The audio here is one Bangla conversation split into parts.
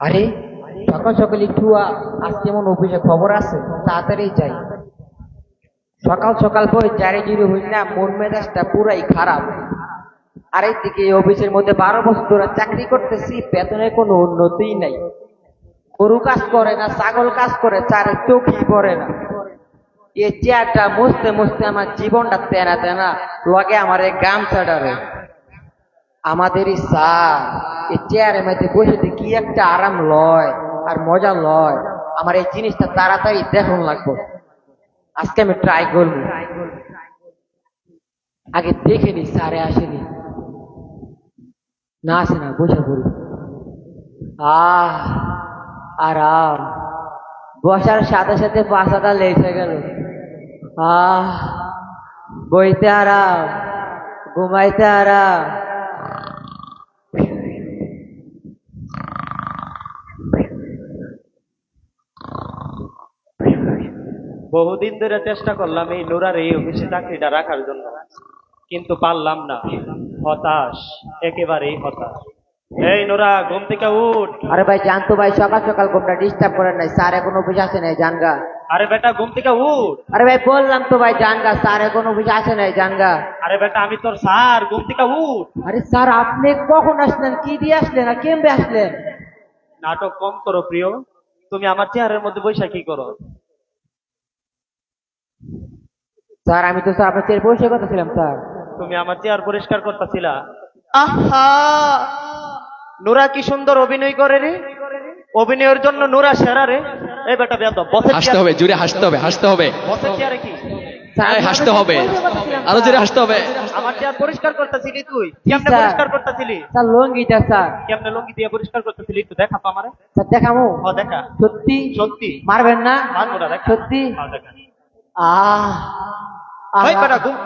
আরে সকাল সকাল একটু আজকে এমন অফিসে খবর আছে, তাড়াতাড়ি যাই। সকাল সকাল পরে চারি জিরো হইল না মন মেজাজটা পুরাই খারাপ। আর দিকে এই অফিসের মধ্যে বারো বছর ধরে চাকরি করতেছি, বেতনের কোনো উন্নতিই নাই। গরু কাজ করে না, ছাগল কাজ করে, চারে চোখই পড়ে না। এই চেয়ারটা মুছতে মুছতে আমার জীবনটা তেনা তেনা, লগে আমার এই গামছাটারে আমাদের এই স্যার, এই চেয়ারের মধ্যে বসে কি একটা আরাম লয় আর মজা লয়, আমার এই জিনিসটা তাড়াতাড়ি দেখুন লাগবো। আজকে আমি ট্রাই করব। আগে দেখে নি, স্যারে আসেনি। না আসে না, বসে পড়ি। আহ, আরাম। বসার সাথে সাথে পাশাটা লেগে গেল। আহ, বইতে আরাম, ঘুমাইতে আরাম। বহুদিন ধরে চেষ্টা করলাম এই নোরার এই অফিসে চাকরিটা রাখার জন্য। কিন্তু পারলাম না। হতাশ। একেবারেই হতাশ। এই নোরা ঘুম থেকে উঠ। আরে ভাই জানতো ভাই সকাল সকাল ঘুমটা ডিস্টার্ব করেন নাই। স্যার এখন অফিস আসে নাই জানগা। আরে বেটা ঘুম থেকে উঠ। আরে ভাই বললাম তো ভাই জানগা স্যার এখন অফিস আসে নাই জানগা। আরে বেটা আমি তোর স্যার ঘুম থেকে উঠ। আরে স্যার আপনি কখন আসলেন? কি দিয়ে আসলেন আর কেমবে আসলেন? নাটক কম করো প্রিয়। তুমি আমার চেয়ারের মধ্যে বৈশা কি করো? স্যার আমি তো স্যার আপনার চেয়ে বসে কথা ছিলাম স্যার। তুমি আমার চেয়ার পরিষ্কার করতেছিলা? আহা! নোরা কি সুন্দর অভিনয় করে রে। অভিনয়ের জন্য নোরা সেরা রে। এই বেটা বেদ বসে হাসতে হবে জুড়ে হাসতে হবে হাসতে হবে। বসে চেয়ারে কি? স্যার, হাসতে হবে। আরও। জোরে হাসতে হবে। আমার চেয়ার পরিষ্কার করতেছিলি তুই। কেমনে। পরিষ্কার করতেছিলি? Sir লঙ্গিটা sir. কেমনে লুঙ্গি দিয়ে পরিষ্কার করতেছিলি? একটু দেখা তো আমারে। স্যার দেখামো। ও দেখা। সত্যি? সত্যি। মারবেন না? মারবো না, দেখা। সত্যি? হ্যাঁ, দেখা। আহ ওই আহা। বেটা ঘুম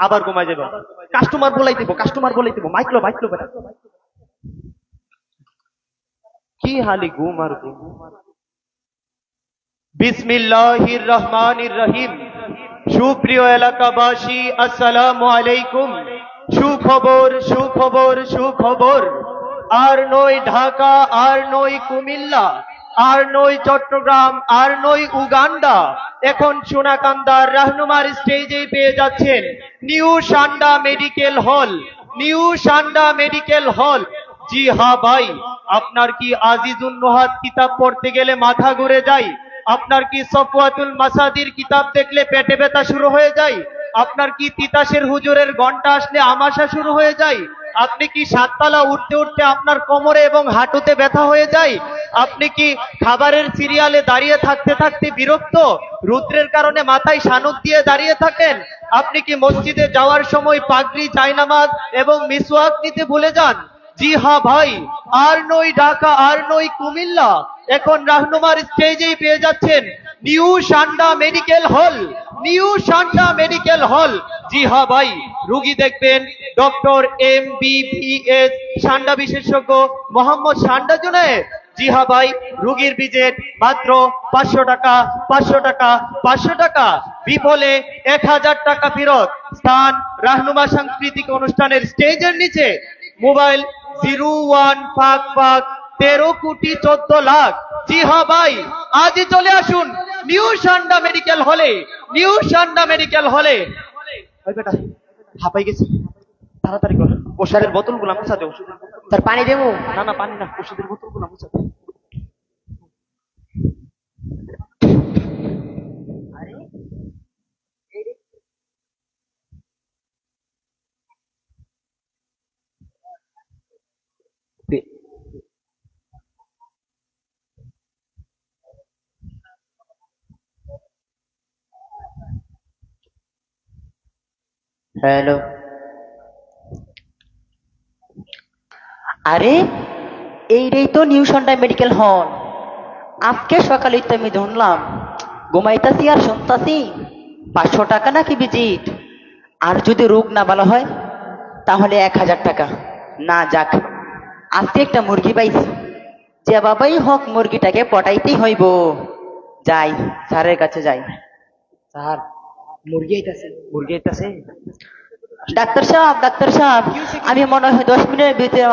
আবার ঘুমাই যাবে। কাস্টমার বলাই দিব কাস্টমার বলাই দিব। মাইকলো মাইকলো বেটা। কি হালি ঘুম আর ঘুম? বিসমিল্লাহির রহমানির রহিম সুপ্রিয় এলাকাবাসী আসসালামু আলাইকুম। সুখবর সুখবর সুখবর। আর নই ঢাকা আর নই কুমিল্লা আর নই চট্টগ্রাম আর নই উগান্ডা। এখন সোনাকান্দার রাহনুমার স্টেজে পেয়ে যাচ্ছেন নিউ সান্ডা মেডিকেল হল, নিউ সান্ডা মেডিকেল হল। জি হা ভাই, আপনার কি আজিজুন নোহাত কিতাব পড়তে গেলে মাথা ঘুরে যায়? আপনার কি সফওয়াতুল মাসাদির কিতাব দেখলে পেটে ব্যথা শুরু হয়ে যায়? আপনার কি তিতাসের হুজুরের ঘণ্টা আসলে আমাশা শুরু হয়ে যায়? আপনি কি সাততলা উঠতে উঠতে আপনার কোমরে এবং হাঁটুতে ব্যথা হয়ে যায়? আপনি কি খাবারের সিরিয়ালে দাঁড়িয়ে থাকতে থাকতে বিরক্ত? রুদ্রের কারণে মাথায় শানুক দিয়ে দাঁড়িয়ে থাকেন? আপনি কি মসজিদে যাওয়ার সময় পাগড়ি, জায়নামাজ এবং মিসওয়াক নিতে ভুলে যান? জি হ্যাঁ ভাই, আর নই ঢাকা, আর নই কুমিল্লা। এখন রাহনুমার স্টেজেই পেয়ে যাচ্ছেন নিউ সান্ডা মেডিকেল হল। নিউ সান্ডা মেডিকেল হল। জি হ্যাঁ ভাই, রুগী দেখবেন। ডক্টর এম বিবিএস সান্ডা বিশেষজ্ঞ মোহাম্মদ সান্ডা জুনায়েদ জি হ্যাঁ ভাই, রুগীর বিজেট মাত্র পাঁচশো টাকা পাঁচশো টাকা পাঁচশো টাকা। বিফলে এক হাজার টাকা ফেরত। স্থান রাহনুমা সাংস্কৃতিক অনুষ্ঠানের স্টেজের নিচে। মোবাইল জিরো ওয়ান পাক পাক তেরো কোটি চোদ্দ লাখ। জি হ্যাঁ ভাই, আজই চলে আসুন। নিউ সান্ডা মেডিকেল হলে নিউ সান্ডা মেডিকেল হলে ওই বেটা হাঁপাই গেছি। তাড়াতাড়ি কর। ওষুধের বোতলগুলো মুছা দে তার পানি দেবো? না না পানি না ওষুধের বোতলগুলো মুছা দে। হ্যালো আরে এইটাই তো নিউ সন্ডাই মেডিকেল হল আজকে সকালে তো আমি ধরলাম ঘুমাইতাছি আর শুনতাছি পাঁচশো টাকা নাকি ভিজিট আর যদি রোগ না ভালো হয় তাহলে এক হাজার টাকা না যাক আজকে একটা মুরগি পাইছি যে বাবাই হোক মুরগিটাকে পটাইতেই হইব যাই স্যারের কাছে যাই স্যার মুরগি আইতাছে মুরগি আইতাছে ডাক্তার সাহেব ডাক্তার সাহেব আমি মনে হয় দশ মিনিটের ভিতরে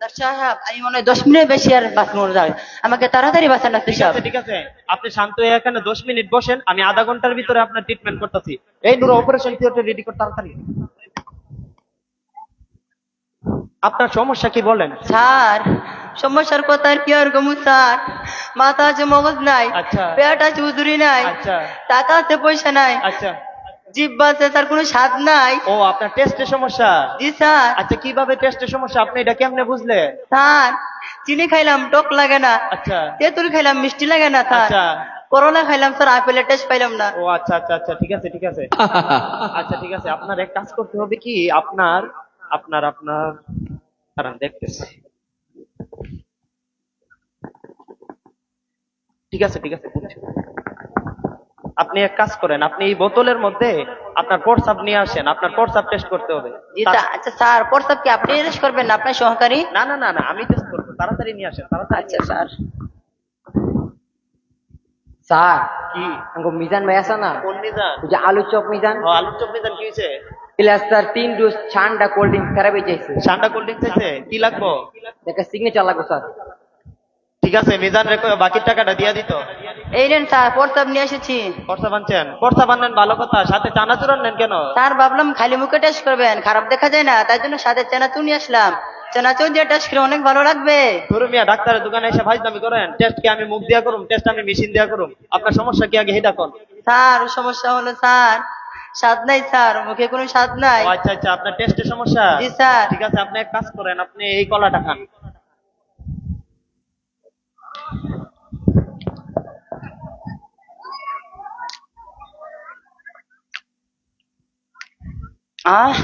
ডাক্তার সাহেব আমি মনে হয় দশ মিনিট বেশি আর বাঁচবো না। আমাকে তাড়াতাড়ি বাঁচান ডাক্তার ঠিক সাহেব। আছে ঠিক আছে। আপনি শান্ত হয়ে এখানে দশ মিনিট বসেন আমি আধা ঘণ্টার ভিতরে আপনার ট্রিটমেন্ট করতেছি। এই নুরো অপারেশন থিয়েটার রেডি করতে তাড়াতাড়ি। আপনার সমস্যা কি বলেন? স্যার সমস্যার কথা আর কি আর গমু স্যার মাথা আছে মগজ নাই আচ্ছা। পেট আছে উজুরি নাই আচ্ছা। টাকা আছে পয়সা নাই আচ্ছা। জিব্বা আছে তার কোনো স্বাদ নাই। ও আপনার টেস্টের সমস্যা? জি স্যার। আচ্ছা কীভাবে টেস্টের সমস্যা? আপনি এটা কেমনে বুঝলেন? স্যার চিনি খাইলাম টক লাগে না। আচ্ছা। তেঁতুল খাইলাম মিষ্টি লাগে না স্যার। আচ্ছা। করোনা খাইলাম স্যার আপেলের টেস্ট পাইলাম না। ও আচ্ছা আচ্ছা আচ্ছা ঠিক আছে ঠিক আছে। আচ্ছা ঠিক আছে আপনার এক কাজ করতে হবে কি? আপনার আপনার আপনার দেখতেছি। ঠিক আছে ঠিক আছে বুঝছি। আপনি এক কাজ করেন আপনি এই বোতলের মধ্যে আপনার প্রস্রাব নিয়ে আসেন আপনার প্রস্রাব টেস্ট করতে হবে। আচ্ছা স্যার প্রস্তাব কি আপনি রেস্ট করবেন না আপনার সহকারী? না না না না আমি টেস্ট করব তাড়াতাড়ি নিয়ে আসেন তাড়াতাড়ি আচ্ছা স্যার স্যার কি? মিজান ভাই আছে না? কোন মিজান? যে আলু চপ মিজান। ও, আলুর চপ মিজান কি হয়েছে তিন ডোজ ঠান্ডা কোল্ড ড্রিঙ্কস খারাপ হয়ে যাইছে ঠান্ডা কোল্ড ড্রিঙ্কস আছে কি লাগবো একটা সিগনেচার লাগবে স্যার ঠিক আছে মিজান রেখো বাকি টাকাটা দিয়ে দিত এই নেন স্যার প্রস্তাব নিয়ে এসেছি পর্সা বানছেন পর্সা বানলেন ভালো কথা সাথে চানাচুর নেন কেন স্যার ভাবলাম খালি মুখে টেস্ট করবেন খারাপ দেখা যায় না তাই জন্য সাথে চেনাচুর নিয়ে আসলাম চেনাচুর দিয়ে টেস্ট করে অনেক ভালো লাগবে ধরু মিয়া ডাক্তারের দোকানে এসে ভাইজদামি করেন টেস্ট কি আমি মুখ দিয়া করুম টেস্ট আমি মেশিন দিয়া করুম আপনার সমস্যা কি আগে হেটা কোন স্যার সমস্যা হলো স্যার স্বাদ নাই স্যার। মুখে কোনো স্বাদ নাই। আচ্ছা আচ্ছা আপনার টেস্টের সমস্যা? জি স্যার। ঠিক আছে আপনি এক কাজ করেন আপনি এই কলাটা খান। আহ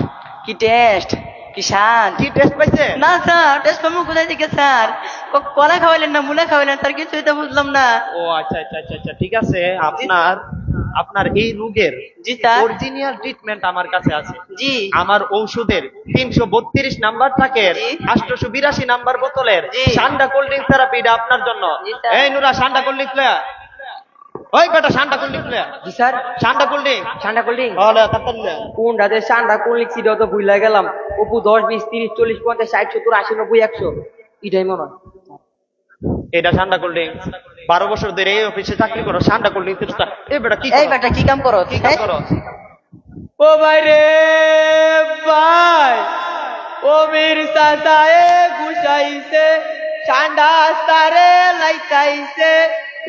কি টেস্ট কি স্বাদ? কি টেস্ট পাইছেন না স্যার টেস্ট পাবো কোথায় থেকে স্যার? কলা খাওয়াইলেন না মুলা খাওয়াইলেন তার কিছুই তো বুঝলাম না। ও আচ্ছা আচ্ছা আচ্ছা আচ্ছা ঠিক আছে আপনার আপনার এই রোগের জি স্যার। অরিজিনাল ট্রিটমেন্ট আমার কাছে আছে। জি। আমার ঔষধের তিনশো বত্রিশ নাম্বার থাকে বিরাশি নাম্বার বোতলের জি। ঠান্ডা কোল্ড ড্রিঙ্ক থেরাপি এটা আপনার জন্য। এই নুরা ঠান্ডা কোল্ড ড্রিঙ্ক প্লেয়ার ওই বেটা ঠান্ডা কোল্ড ড্রিঙ্ক জি স্যার। ঠান্ডা কোল্ড ড্রিঙ্ক ঠান্ডা কোল্ড ড্রিঙ্ক হলে। কোনটা যে ঠান্ডা কোল্ড ড্রিঙ্ক তো ভুলে গেলাম। অপু দশ বিশ তিরিশ চল্লিশ পঞ্চাশ ষাট সত্তর আশি নব্বই একশো। এটাই মনে হয়। এটা ঠান্ডা কোল্ড ড্রিঙ্ক বারো বছর ধরে এই অফিসে চাকরি করো কোল্ড ড্রিঙ্ক এই বেটা কি এই? বেটা কি কাম করো? কি কাজ করো? ও ভাই রে ভাই। ও বীর সাসায়ে ঘুষাইছে ঠান্ডা সারে লাইতাইছে।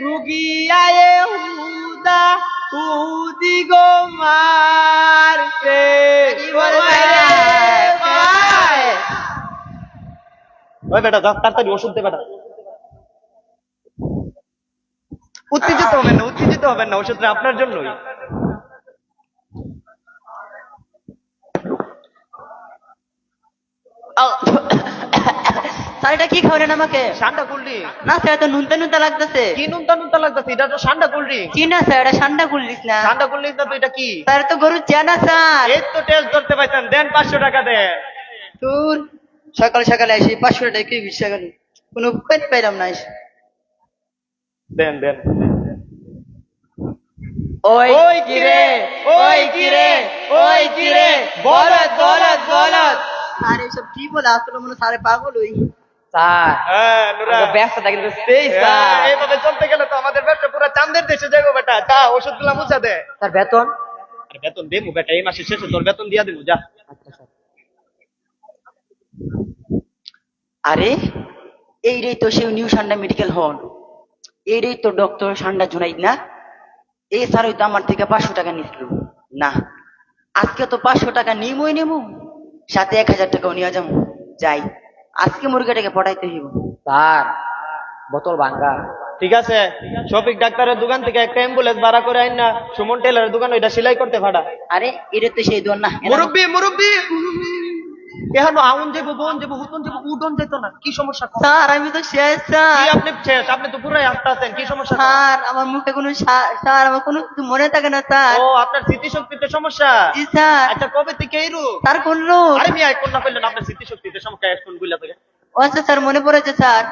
রুগী আয়ে হুদা হুদি গো মারছে ওই বেটা যা তাড়াতাড়ি ওষুধ দে বেটা। উত্তেজিত হবেন না উত্তেজিত হবেন না ওষুধটা আপনার জন্যই। স্যার এটা কি খাওয়ালেন আমাকে? কোল্ড না স্যার নুনতা নুনতা লাগতেছে। কি নুনতা নুনতা লাগতেছে? এটা তো ঠান্ডা কোল্ড কি না স্যার এটা ঠান্ডা কুলিস না। ঠান্ডা কোল্ড ড্রিঙ্ক তো এটা কি? স্যার তো গরুর চেনা স্যার। এই তো টেস্ট করতে পাইতেন দেন পাঁচশো টাকা দেন। তোর সকাল সকালে আসি পাঁচশো টাকা কি বিশ টাকা কোনো পাইলাম না এসে। দেন দেন। ওই কিরে ওই কিরে ওই কিরে বলত বলত বলত আর এসব কি বলে? আসলে মনে স্যারে পাগল ওই স্যার হ্যাঁ নুরা ব্যবসাটা কিন্তু সেই হ্যাঁ, স্যার। এইভাবে চলতে গেলে তো আমাদের ব্যবসা পুরো চান্দের দেশে যাব বেটা। যা ওষুধগুলা মুছা দে। তার বেতন? আরে বেতন দেবো বেটা এই মাসের শেষে তোর বেতন দিয়া দেবো যা। আচ্ছা স্যার। আরে এইটাই তো সেই নিউ সান্ডা মেডিকেল হল। এইটাই তো ডক্টর সান্ডা জুনাইদ না? এই স্যার হয়তো আমার থেকে পাঁচশো টাকা নিছিল না। আজকে তো পাঁচশো টাকা নিমই নেব সাথে এক হাজার টাকাও নিয়ে যাব। যাই। আজকে মুরগিটাকে পড়াইতে হইব। স্যার বোতল ভাঙ্গা। ঠিক আছে। শফিক ডাক্তারের দোকান থেকে একটা অ্যাম্বুলেন্স ভাড়া করে আইন না। সুমন টেলারের দোকান ওইটা সেলাই করতে ভাড়া। আরে এটা তো সেই দোকান না। মুরব্বী মুরব্বী! এখন আউন যাব বোন যাব হুতন যাব উডন যেত না কি সমস্যা স্যার আমি তো শেষ স্যার। আপনি শেষ? আপনি তো পুরাই আসতে আছেন কি সমস্যা স্যার আমার মুখে কোনো স্যার আমার কোনো কিছু মনে থাকে না স্যার। ও আপনার স্মৃতিশক্তিতে সমস্যা? জি স্যার। আচ্ছা কবে থেকে এই রূপ? স্যার কোন আরে মিয়া কোন না করলেন আপনার স্মৃতিশক্তিতে সমস্যা এখনগুলা থেকে ও আচ্ছা স্যার মনে পড়েছে স্যার।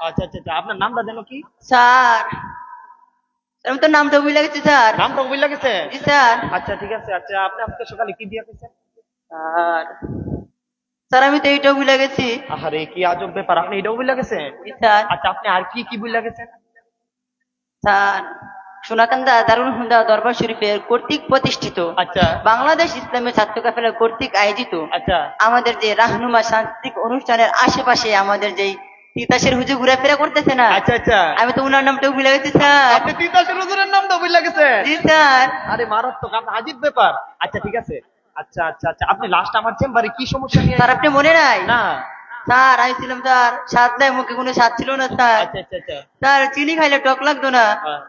আচ্ছা আচ্ছা আচ্ছা আপনার নামটা যেন কি? স্যার। আমি তো নামটা ভুলে গেছি স্যার। নামটা বুঝলা গেছে জি স্যার। আচ্ছা ঠিক আছে আচ্ছা আপনি আজকে সকালে কি দিয়া পেয়েছেন স্যার। স্যার আমি তো এইটাও ভুলে গেছি। আরে কি আজব ব্যাপার আপনি এটাও বুঝলা গেছেন? স্যার। আচ্ছা আপনি আর কি কি বুঝলা গেছেন? স্যার সোনাকান্দা দারুল হুদা দরবার শরীফের কর্তৃক প্রতিষ্ঠিত আচ্ছা। বাংলাদেশ ইসলামী ছাত্র কাফেলা কর্তৃক আয়োজিত আচ্ছা। আমাদের যে রাহনুমা সাংস্কৃতিক অনুষ্ঠানের আশেপাশে আমাদের যে তিতাসের হুজুর ঘুরাফেরা করতেছে না আচ্ছা আচ্ছা। আমি তো উনার নামটাও ভুলে গেছি স্যার। আপনি তিতাসের হুজুরের নামটা বুঝলা গেছেন? জি স্যার। আরে মারাত্মক আপনি আজীব ব্যাপার। আচ্ছা ঠিক আছে। আচ্ছা আচ্ছা আচ্ছা। আপনি লাস্ট আমার চেম্বারে কি সমস্যা নিয়ে স্যার আপনি মনে নাই? না। স্যার আমি ছিলাম স্যার স্বাদ নাই মুখে কোনো স্বাদ ছিল না স্যার। আচ্ছা আচ্ছা আচ্ছা। স্যার চিনি খাইলে টক লাগতো না। হ্যাঁ,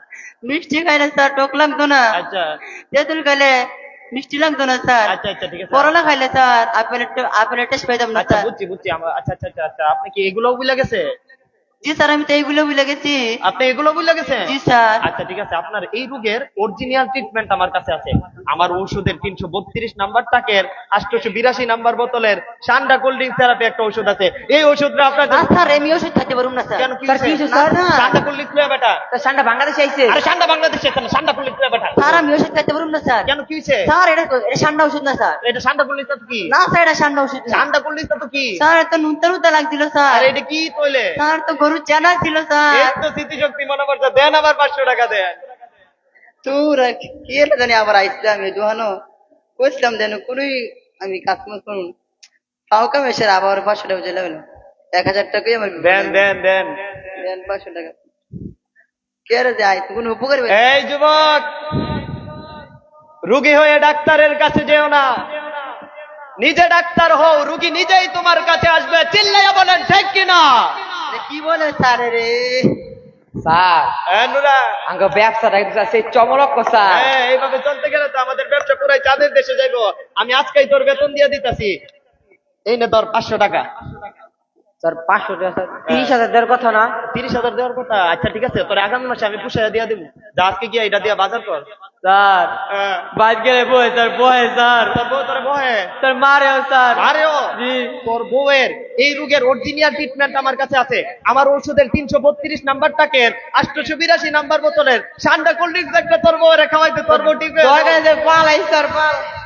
মিষ্টি খাইলে স্যার টক লাগতো না। আচ্ছা। তেঁতুল খাইলে মিষ্টি লাগতো না স্যার। আচ্ছা আচ্ছা ঠিক আছে। করলা খাইলে স্যার আপেলের আপেলের টেস্ট পাইতাম না আচ্ছা স্যার। বুঝছি বুঝছি। আচ্ছা আচ্ছা আচ্ছা আচ্ছা। আপনি কি এগুলোও বুঝলা গেছে? জি স্যার আমি তো এইগুলো ভুলে গেছি। আপনি এগুলো বুঝলা গেছেন? জি স্যার। আচ্ছা ঠিক আছে। আপনার এই রোগের অরিজিনাল ট্রিটমেন্ট আমার কাছে আছে। আমার ঔষধের তিনশো বত্রিশ নাম্বার টাকের আটশোশো বিরাশি নাম্বার বোতলের সান্ডা কোল্ড ড্রিঙ্ক থেরাপি একটা ওষুধ আছে। এই ওষুধটা আপনার না স্যার আমি ওষুধ খাইতে পারুম না স্যার। কেন কি স্যার, কি হয়েছে? হয়েছে, স্যার? না, সান্ডা কোল্ড ড্রিঙ্ক খুঁজে বেটা। সান্ডা বাংলাদেশে আইছে। আরে সান্ডা বাংলাদেশে কেন সান্ডা কোল্ড ড্রিঙ্ক খুঁজে বেটা। স্যার আমি ওষুধ খাইতে পারুম না স্যার। কেন কি হয়েছে? স্যার এটা এটা ঠান্ডা ওষুধ না স্যার। এটা সান্ডা কোল্ড ড্রিঙ্ক তো কি? না স্যার এটা ঠান্ডা ওষুধ সান্ডা কোল্ড ড্রিঙ্ক তো কি? স্যার নুনতা নুনতা লাগছিল স্যার। আর এটা কি স্যার তো জানা ছিল স্যার তো স্মৃতিশক্তি মনে পড়ছে দেন আবার পাঁচশো টাকা দেন। তোর কি এটা জানি আবার আইসলাম আমি দোহানো। কইছিলাম যেন কোনোই আমি কাজ করুন আবার পাঁচশো টাকা চলে গেল এক হাজার টাকাই আমার দেন দেন দেন। দেন পাঁচশো টাকা। কে রে যাই কোনো উপকার এই যুবক! রুগী হয়ে ডাক্তারের কাছে যেও না। নিজে ডাক্তার হও রুগী নিজেই তোমার কাছে আসবে। চিল্লাইয়া বলেন ঠিক কিনা? কি বলে স্যার রে? স্যার হ্যাঁ নুরা। আঙ্গ ব্যবসাটা কিন্তু সেই চমলক স্যার। হ্যাঁ, এইভাবে চলতে গেলে তো আমাদের ব্যবসা পুরাই চাঁদের দেশে যাইবো। আমি আজকেই তোর বেতন দিয়ে দিতাছি। এই নে তোর পাঁচশো টাকা। স্যার পাঁচশো টাকা তিরিশ হাজার দেওয়ার কথা না? তিরিশ হাজার দেওয়ার কথা? আচ্ছা ঠিক আছে তোর আগামী মাসে আমি দিয়ে দিব যা আজকে গিয়ে এটা দিয়ে বাজার কর। স্যার। হ্যাঁ। বাদ গেলে বই স্যার বহে স্যার। তোর বউ তোর বহে স্যার মারেও স্যার। আরেও জি। তোর বউয়ের এই রোগের অরিজিনাল ট্রিটমেন্ট আমার কাছে আছে। আমার ওষুধের তিনশো বত্রিশ নাম্বার টাকের আটশোশো বিরাশি নাম্বার বোতলের সান্ডা কোল্ড ড্রিঙ্কস একটা তোর বউয়ের খাওয়াইতে তোর বউ হয়ে। আছে পালাই স্যার পালাই